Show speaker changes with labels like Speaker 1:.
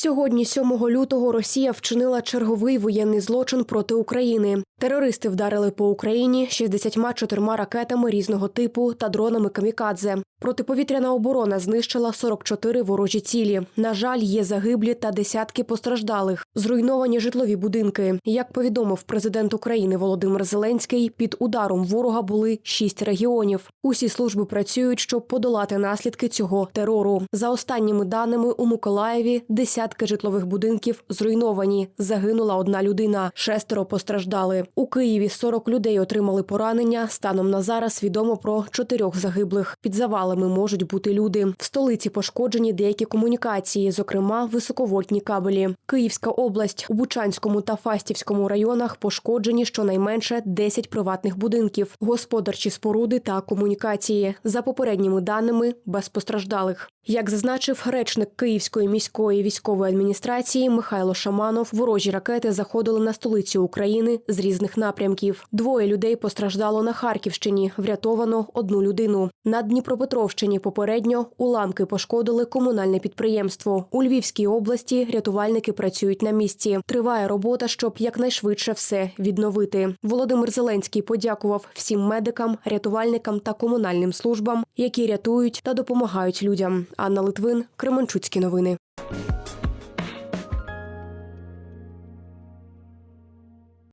Speaker 1: Сьогодні, 7 лютого, Росія вчинила черговий воєнний злочин проти України. Терористи вдарили по Україні 64 ракетами різного типу та дронами камікадзе. Протиповітряна оборона знищила 44 ворожі цілі. На жаль, є загиблі та десятки постраждалих. Зруйновані житлові будинки. Як повідомив президент України Володимир Зеленський, під ударом ворога були шість регіонів. Усі служби працюють, щоб подолати наслідки цього терору. За останніми даними у Миколаєві десятки житлових будинків зруйновані. Загинула одна людина, шестеро постраждали. У Києві 40 людей отримали поранення. Станом на зараз відомо про чотирьох загиблих. Під завалами можуть бути люди. В столиці пошкоджені деякі комунікації, зокрема високовольтні кабелі. Київська область у Бучанському та Фастівському районах пошкоджені щонайменше 10 приватних будинків, господарчі споруди та комунікації. За попередніми даними без постраждалих. Як зазначив речник Київської міської військової адміністрації Михайло Шаманов, ворожі ракети заходили на столицю України з різних напрямків. Двоє людей постраждало на Харківщині. Врятовано одну людину. На Дніпропетровщині попередньо уламки пошкодили комунальне підприємство. У Львівській області рятувальники працюють на місці. Триває робота, щоб якнайшвидше все відновити. Володимир Зеленський подякував всім медикам, рятувальникам та комунальним службам, які рятують та допомагають людям. Анна Литвин, Кременчуцькі новини.